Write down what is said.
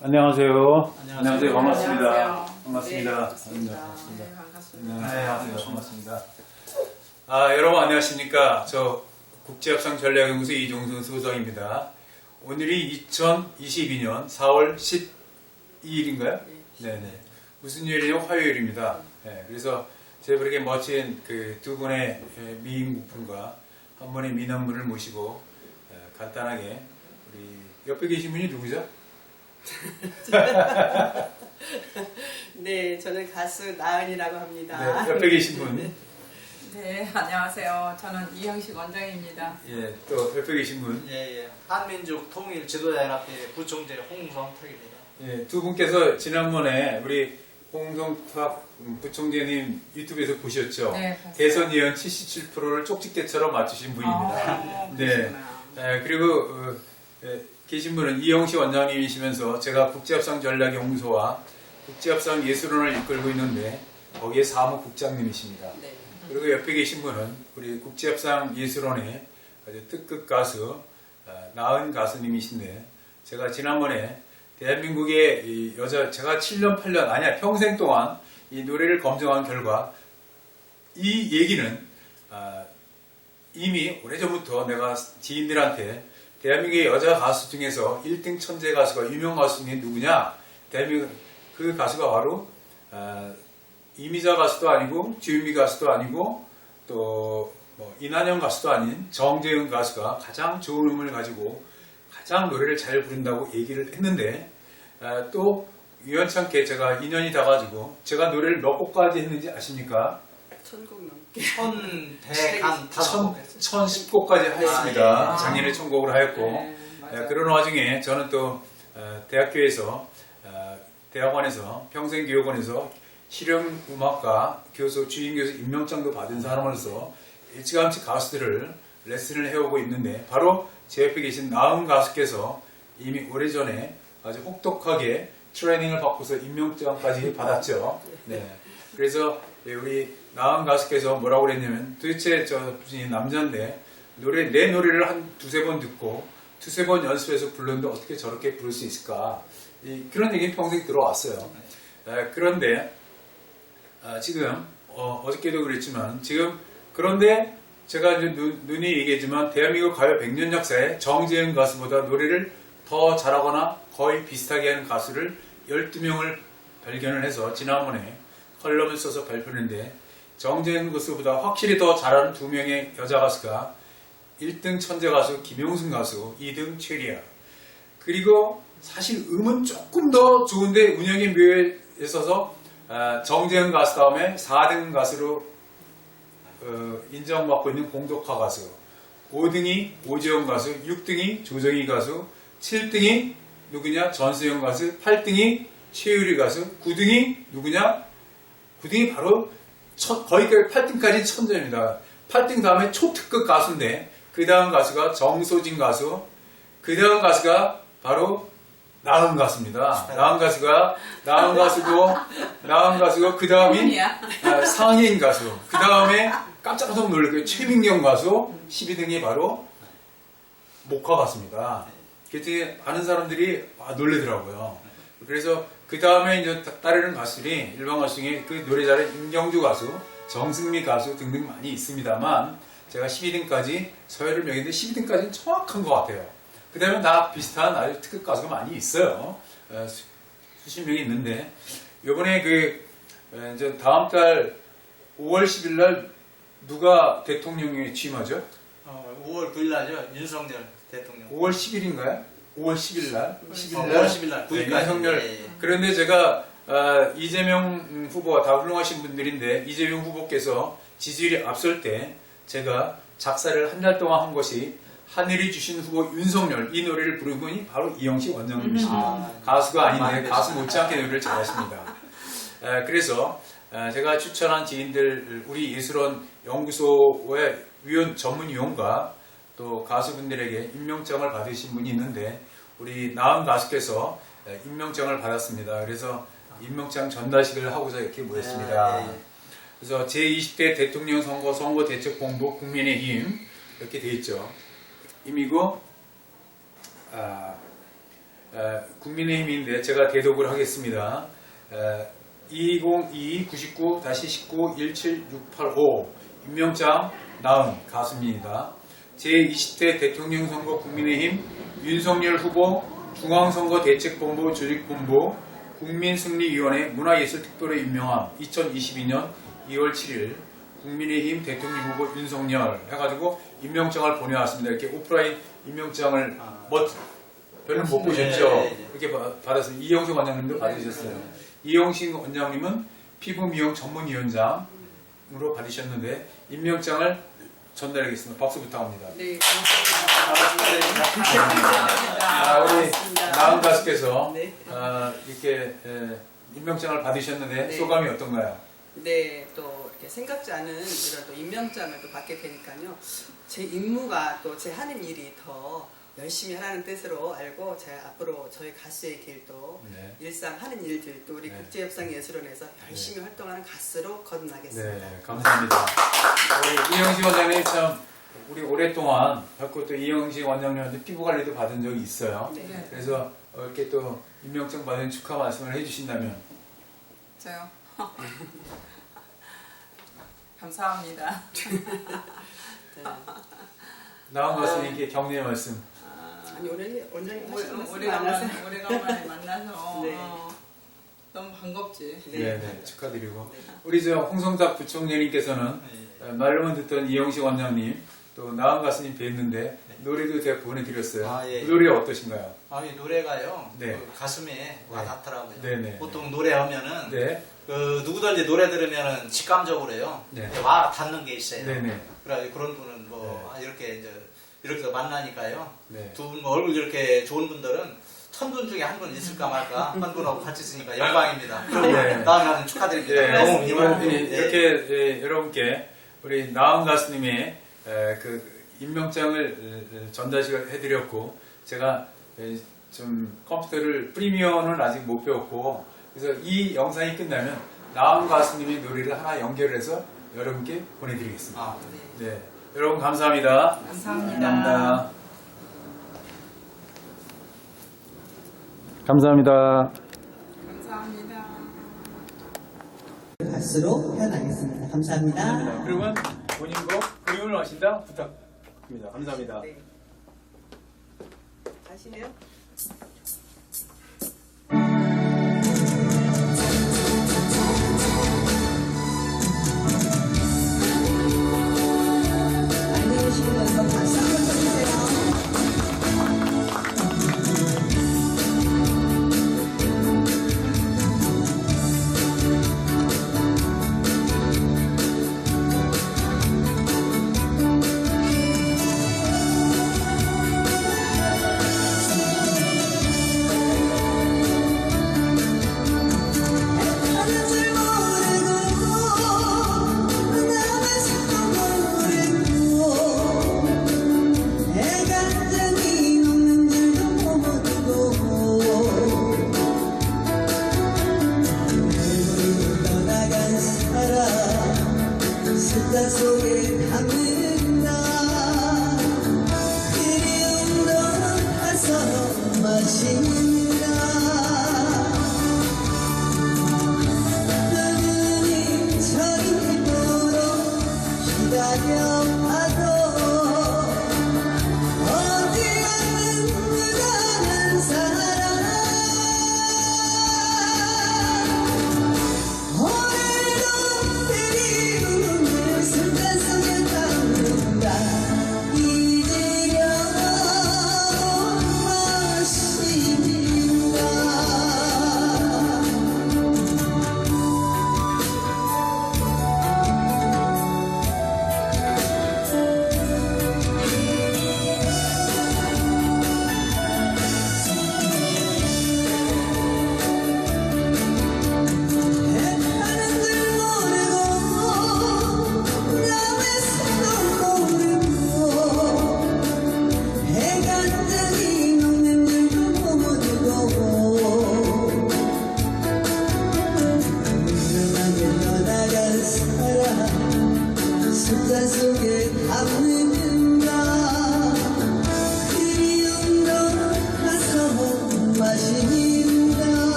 안녕하세요. 안녕하세요. 반갑습니다. 안녕하세요. 반갑습니다. 네, 반갑습니다. 반갑습니다. 네, 반갑습니다. 안녕하세요. 반갑습니다. 아, 여러분 안녕하십니까. 저 국제협상 전략연구소 이종순 소장입니다. 오늘이 2022년 4월 12일인가요? 네 네. 무슨 요일이요? 화요일입니다. 네, 그래서 제가 그렇게 멋진 그 두 분의 예, 미인국분과 한 분의 미남분을 모시고 예, 간단하게 우리 옆에 계신 분이 누구죠? 네, 저는 가수 나은이라고 합니다. 네, 옆에 계신 분. 네, 안녕하세요. 저는 이형식 원장입니다. 예, 또 옆에 계신 분. 예, 예. 한민족 통일 지도자연합회 부총재 홍성탁입니다. 예, 두 분께서 지난번에 우리 홍성탁 부총재님 유튜브에서 보셨죠? 네, 봤어요. 대선 예언 77%를 쪽집게처럼 맞추신 분입니다. 아, 네. 예, 그리고 어, 예, 계신 분은 이영시 원장님이시면서 제가 국제협상 전략 연구소와 국제협상 예술원을 이끌고 있는데 거기에 사무국장님이십니다. 네. 그리고 옆에 계신 분은 우리 국제협상 예술원의 아주 특급 가수 어, 나은 가수님이신데 제가 지난번에 대한민국의 이 여자 제가 7년 8년 아니야 평생 동안 이 노래를 검증한 결과 이 얘기는 아, 이미 오래전부터 내가 지인들한테 대한민국의 여자 가수 중에서 1등 천재 가수가 유명 가수님 누구냐? 대한민국 그 가수가 바로 아, 이미자 가수도 아니고 주유미 가수도 아니고 또 뭐 이난영 가수도 아닌 정재은 가수가 가장 좋은 음을 가지고 가장 노래를 잘 부른다고 얘기를 했는데 아, 또 우연찮게 제가 인연이 닿아가지고 제가 노래를 몇 곡까지 했는지 아십니까? 넘게. 천대간 다섯 천, 곡 했어요. 천십 곡까지 하였습니다. 아, 예. 작년에 천곡을 하였고 네. 예, 그런 와중에 저는 또 어, 대학교에서 어, 대학원에서 평생교육원에서 실용음악과 교수 주임교수 임명장도 받은 사람으로서 일찌감치 가수들을 레슨을 해오고 있는데 바로 제 옆에 계신 나은 가수께서 이미 오래전에 아주 혹독하게 트레이닝을 받고서 임명장까지 받았죠. 네. 그래서 예, 우리 나은 가수께서 뭐라고 그랬냐면 도대체 저 남자인데 노래 내 노래를 한 두세 번 듣고 두세 번 연습해서 불렀는데 어떻게 저렇게 부를 수 있을까 이, 그런 얘기는 평생 들어왔어요. 에, 그런데 아, 지금 어, 어저께도 그랬지만 지금 그런데 제가 이제 눈, 눈이 얘기했지만 대한민국 가요 100년 역사에 정재은 가수보다 노래를 더 잘하거나 거의 비슷하게 하는 가수를 12명을 발견을 해서 지난번에 컬럼을 써서 발표했는데 정재은 가수보다 확실히 더 잘하는 두 명의 여자 가수가 1등 천재 가수 김용순 가수, 2등 최리아. 그리고 사실 음은 조금 더 좋은데 운영의 묘에 있어서 아, 정재은 가수 다음에 4등 가수로 어, 인정받고 있는 공덕화 가수 5등이 오지영 가수 6등이 조정희 가수 7등이 누구냐 전수영 가수 8등이 최유리 가수 9등이 누구냐 9등이 바로 첫- 거기까지 8등까지 천재입니다 8등 다음에 초특급 가수인데 그 다음 가수가 정소진 가수 그 다음 가수가 바로 나은 가수입니다 나은 가수가 나은 가수고 나은 가수고 그 다음이. 아, 상인 가수. 그 다음에 깜짝깜짝 놀랐고요. 최민경 가수. 12등이 바로 목화 가수입니다. 그때 아는 사람들이 아, 놀래더라고요. 그래서 그 다음에 이제 따- 따르는 가수들이 일반 가수 중에 그 노래 잘하는 임경주 가수, 정승미 가수 등등 많이 있습니다만 제가 12등까지 서열을 매겼는데 12등까지는 정확한 것 같아요. 그 다음에 나 비슷한 아주 특급 가수가 많이 있어요. 어, 수- 수십 명이 있는데 요번에 그 에, 이제 다음 달 5월 10일 날 누가 대통령에 취임하죠? 어, 5월 9일 날이요. 윤석열 대통령. 5월 10일인가요? 5월 10일 날. 어, 5월 10일 날. 네, 9일까지. 윤석열. 예, 예. 그런데 제가 아, 이재명 음, 후보가 다 훌륭하신 분들인데 이재명 후보께서 지지율이 앞설 때 제가 작사를 한 달 동안 한 것이 하늘이 주신 후보 윤석열 이 노래를 부른 분이 바로 이영식 원장님이십니다. 아, 가수가 아닌데 가수. 못지않게 노래를 잘하십니다. 에, 그래서 에, 제가 추천한 지인들 우리 예술원 연구소의 위원 전문 위원과 또 가수분들에게 임명장을 받으신 분이 있는데 우리 나은 가수께서 에, 임명장을 받았습니다. 그래서 임명장 전달식을 하고자 이렇게 모였습니다. 네, 네. 그래서 제20대 대통령 선거 선거 대책 본부 국민의힘 이렇게 돼 있죠. 임이고 아, 에, 국민의힘인데 제가 대독을 하겠습니다. 2022-99-19-17685 임명장 나은 가수입니다. 제20대 대통령 선거 국민의힘 윤석열 후보 중앙선거 대책본부 조직본부 국민승리위원회 문화예술특별회 임명함 2022년 2월 7일 국민의힘 대통령 후보 윤석열 해가지고 임명장을 보내왔습니다. 이렇게 오프라인 임명장을 아. 멋 별로 못 보셨죠? 네, 네, 네. 이렇게 바- 받았어요. 이영식 원장님도 받으셨어요. 이영식 원장님은 피부 미용 전문위원장으로 받으셨는데 임명장을 전달하겠습니다. 박수 부탁합니다. 네, 감사합니다. 아, 우리. 나은 가수께서 네. 아, 이렇게 에, 임명장을 받으셨는데 네. 소감이 어떤가요? 네, 또 이렇게 생각지 않은 이런 또 임명장을 또 받게 되니까요. 제 임무가 또 제 하는 일이 더 열심히 하라는 뜻으로 알고 제가 앞으로 저희 가수의 길도 네. 일상 하는 일들도 우리 네. 국제협상예술원에서 열심히 활동하는 가수로 거듭나겠습니다. 네, 감사합니다. 우리 이영식 원장님 참 우리 오랫동안 뵙고 또 이영식 원장님한테 피부 관리도 받은 적이 있어요. 네. 네. 그래서 어, 이렇게 또 임명장 받은 축하 말씀을 해주신다면 저요. 감사합니다. 네. 나은 가수님께 격려의 말씀. 아니 오늘 원장님 오래- 하시는 말씀 오래간만에, 오래간만에 만나서 네. 어, 너무 반갑지. 네. 네, 네, 축하드리고 우리 저 홍성탁 부총리님께서는 네. 어, 말로만 듣던 이영식 원장님 또 나은 가수님 뵀는데 노래도 제가 보내드렸어요. 아, 예. 그 노래 어떠신가요? 아, 이 노래가요. 네. 그 가슴에 와닿더라고요. 네, 네. 보통 노래하면은 네, 그 누구든지 노래 들으면은 직감적으로요. 네. 와 닿는 게 있어요. 네, 네, 그래 그런 분은 뭐 아, 이렇게 이제 이렇게 또 만나니까요. 네. 두분 얼굴 이렇게 좋은 분들은 천 분 중에 한 분 있을까 말까 한 분하고 같이 있으니까 영광입니다. 네. 다음에 한번 축하드립니다. 예, 너무 이번 이번 이- 이렇게 예, 여러분께 우리 나은 가수님의 에, 그 임명장을 에, 에, 전달식을 해드렸고 제가 에, 좀 컴퓨터를 프리미어는 아직 못 배웠고 그래서 이 영상이 끝나면 나은 가수님의 노래를 하나 연결해서 여러분께 보내드리겠습니다. 아, 네, 여러분 감사합니다. 감사합니다. 감사합니다. 감사합니다. 가수로 태어나겠습니다. 감사합니다. 그러면 본인 곡 그림을 마신다 부탁드립니다. 감사합니다. 네. 아시네요? 心。